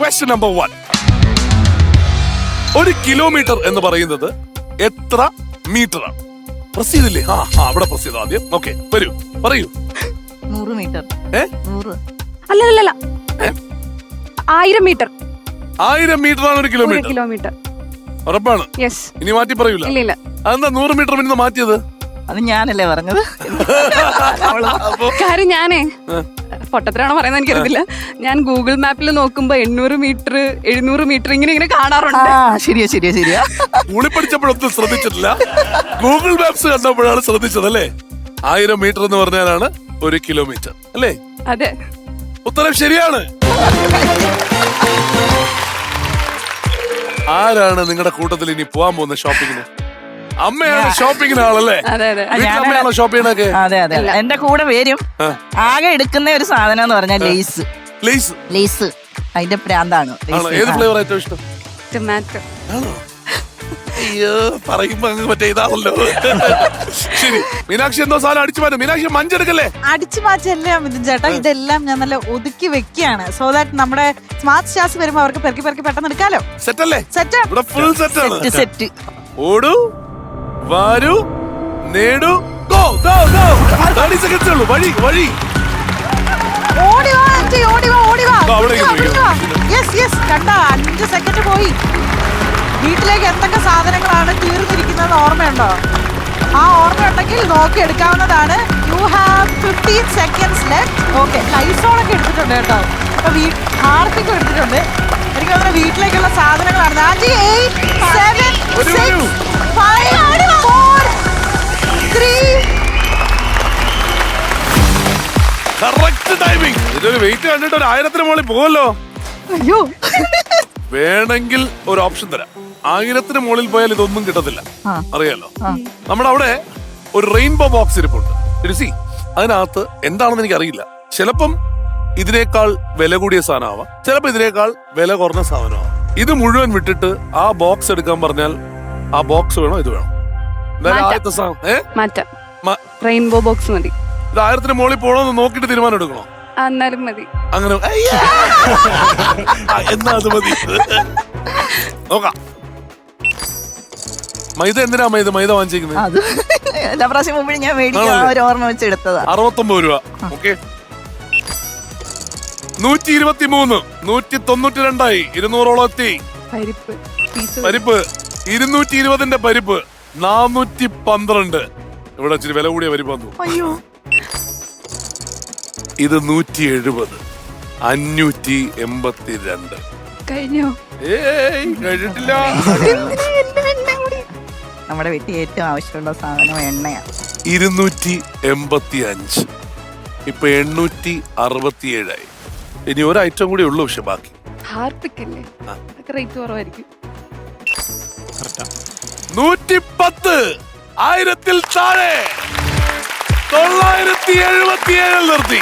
Question number one ഒരു kilometre എന്ന് പറയുന്നത് എത്ര മീറ്റർ ആണ്? പ്രസ് ചെയ്തില്ലേ ആ ആ അവിടെ പ്രസ് ചെയ്തു ആദ്യം. ഓക്കെ വരൂ. പറയൂ. നൂറ് മീറ്റർ ഏ? നൂറ്. അല്ല അല്ല അല്ല ആയിരം മീറ്റർ ആയിരം മീറ്റർ ആണ് ഒരു ഒരു കിലോമീറ്റർ കിലോമീറ്റർ ഉറപ്പാണ്. യെസ് ഇനി മാറ്റി പറയൂല. ഇല്ല ഇല്ല അതെന്താ നൂറ് മീറ്റർ പിന്നെ മാറ്റിയത്? അത് ഞാനല്ലേ പറഞ്ഞത്? കാര്യം ഞാനേ പൊട്ടത്തിലാണോ പറയുന്നത് എനിക്കറിയില്ല ഞാൻ ഗൂഗിൾ മാപ്പിൽ നോക്കുമ്പോ എണ്ണൂറ് മീറ്റർ എഴുന്നൂറ് മീറ്റർ ഇങ്ങനെ ഇങ്ങനെ ആ കാണാറുണ്ട് ശരിയാ ശരിയാ ശരിയാ. സ്കൂളിൽ പഠിച്ചപ്പോഴൊന്നും ശ്രദ്ധിച്ചിട്ടില്ല. ഗൂഗിൾ മാപ്സ് കണ്ടപ്പോഴാണ് ശ്രദ്ധിച്ചത് അല്ലേ? ആയിരം മീറ്റർ എന്ന് പറഞ്ഞാലാണ് ഒരു കിലോമീറ്റർ അല്ലേ? അതെ. ഉത്തരം ശരിയാണ്. ആരാണ് നിങ്ങളുടെ കൂട്ടത്തിൽ ഇനി പോകാൻ പോകുന്ന ഷോപ്പിങ്ങിന് അമ്മയാണ് ഷോപ്പിങ്ങിന് ആളല്ലേ? അതെ അതെ. ആ, വീട്ടിൽ ഷോപ്പ് ചെയ്യണൊക്കെ അതെ അതെ എന്റെ കൂടെ വരും. ആകെ എടുക്കുന്ന ഒരു സാധനം എന്ന് പറഞ്ഞാൽ ലേസ്. ലേസ്? ലേസ്. അതിന്റെ പ്രാന്താണ്. ഏത് ഫ്ലേവർ ഏറ്റവും ഇഷ്ടം? ടൊമാറ്റോ അയ്യോ പറയുമ്പോ അങ്ങ് മറ്റേ ഇതാണല്ലോ. ശരി മീനാക്ഷി എന്തോ സാധനം അടിച്ചു മാറ്റും. മീനാക്ഷി മഞ്ചെടുക്കല്ലേ അടിച്ചു മാറ്റല്ലേ മിഥുൻ ചേട്ടാ? ഇതെല്ലാം ഞാൻ നല്ല ഒതുക്കി വെക്കുകയാണ്. സോ ദാറ്റ് നമ്മുടെ സ്മാർട്ട് സ്റ്റാർസ് വരുമ്പോ അവർക്ക് പെറുക്കി പെറുക്കി പെട്ടെന്ന് എടുക്കാലോ. സെറ്റ് അല്ലേ? സെറ്റ് ഇവിടെ ഫുൾ സെറ്റ് ആണ്. സെറ്റ് സെറ്റ് ഓടൂ. വരൂ നേടൂ go go go. Thirty seconds ഉള്ളൂ. വഴി വഴി. ഓടി വാ ഓടി വാ ഓടി വാ. ആ, അവിടേക്ക് പോയി. യെസ് യെസ് കണ്ട? അഞ്ച് സെക്കൻഡ് പോയി. വീട്ടിലേക്ക് എന്തൊക്കെ സാധനങ്ങളാണ് തീർന്നിരിക്കുന്നത് ഓർമ്മയുണ്ടോ? ആ ഓർമ്മ ഉണ്ടെങ്കിൽ നോക്കി എടുക്കാവുന്നതാണ്. You have fifteen seconds left okay ലൈസോളൊക്കെ എടുത്തിട്ടുണ്ട് കേട്ടോ. അപ്പൊ ഹാർപ്പിക്കും എടുത്തിട്ടുണ്ട്. എനിക്ക് തോന്നുന്നു വീട്ടിലേക്കുള്ള സാധനങ്ങളാണ്. ആന്റി കറക്റ്റ് ടൈമിംഗ് ഇതൊരു വെയിറ്റ് കണ്ടിട്ട് ഒരു ആയിരത്തിന് മുകളിൽ പോകുമല്ലോ അയ്യോ. വേണമെങ്കിൽ ഒരു ഓപ്ഷൻ തരാം. ആയിരത്തിന് മുകളിൽ പോയാൽ ഇതൊന്നും കിട്ടത്തില്ല. അറിയാലോ. നമ്മുടെ അവിടെ ഒരു റെയിൻബോ ബോക്സ് ഇരിപ്പുണ്ട്. ഇടിസി അതിനകത്ത് എന്താണെന്ന് എനിക്ക് അറിയില്ല ചിലപ്പം ഇതിനേക്കാൾ വില കൂടിയ സാധനമാവാം. ചിലപ്പോ ഇതിനേക്കാൾ വില കുറഞ്ഞ സാധനമാവാം. ഇത് മുഴുവൻ വിട്ടിട്ട് ആ ബോക്സ് എടുക്കാൻ പറഞ്ഞാൽ ആ ബോക്സ് വേണോ? ഇത് വേണോ? എന്തായാലും. ആദ്യത്തെ സാധനം റെയിൻബോ ബോക്സ് മതി. ഇത് ആയിരത്തിന് മുകളിൽ പോകണമെന്ന് നോക്കിട്ട് തീരുമാനം എടുക്കണോ? എന്നാലും മതി. അങ്ങനെ അയ്യ! ആ, എന്നാ അത് മതി. നോക്കാം. മൈദ എന്തിനാ മൈദ? മൈദ വാങ്ങിച്ചേക്കുന്നത് അത് എല്ലാ പ്രാവശ്യം മുമ്പ് ഞാൻ മേടിക്കാൻ? ഒരു ഓർമ്മ വെച്ച് എടുത്തതാ. അറുപത്തൊമ്പത് രൂപ. ഓക്കെ. നൂറ്റി ഇരുപത്തി മൂന്ന് നൂറ്റി തൊണ്ണൂറ്റി രണ്ടായി ഇരുന്നൂറോളം എത്തി. പരിപ്പ് പീസ്. പരിപ്പ്. ഇരുന്നൂറ്റി ഇരുപതിന്റെ പരിപ്പ്. നാനൂറ്റി പന്ത്രണ്ട് ഇവിടെ ഇച്ചിരി വില കൂടിയ പരിപ്പ് വന്നു. അയ്യോ. ഇത് നൂറ്റി എഴുപത് അഞ്ഞൂറ്റി എൺപത്തി രണ്ട് കഴിഞ്ഞോ? ഏയ് കഴിഞ്ഞിട്ടില്ല. നമ്മുടെ വീട്ടിൽ ഏറ്റവും ആവശ്യമുള്ള സാധനം എണ്ണയാണ് ഇരുന്നൂറ്റി എൺപത്തി അഞ്ച് ഇപ്പൊ എണ്ണൂറ്റി അറുപത്തിയേഴായി. ഇനി ഒരു ഐറ്റം കൂടി ഉള്ളു പക്ഷെ ബാക്കി. ഹാർപ്പിക്കല്ലേ ആ. അതൊക്കെ റേറ്റ് കുറവായിരിക്കും. നൂറ്റി പത്ത് ആയിരത്തിൽ താഴെ. തൊള്ളായിരത്തി എഴുപത്തിയേഴിൽ നിർത്തി.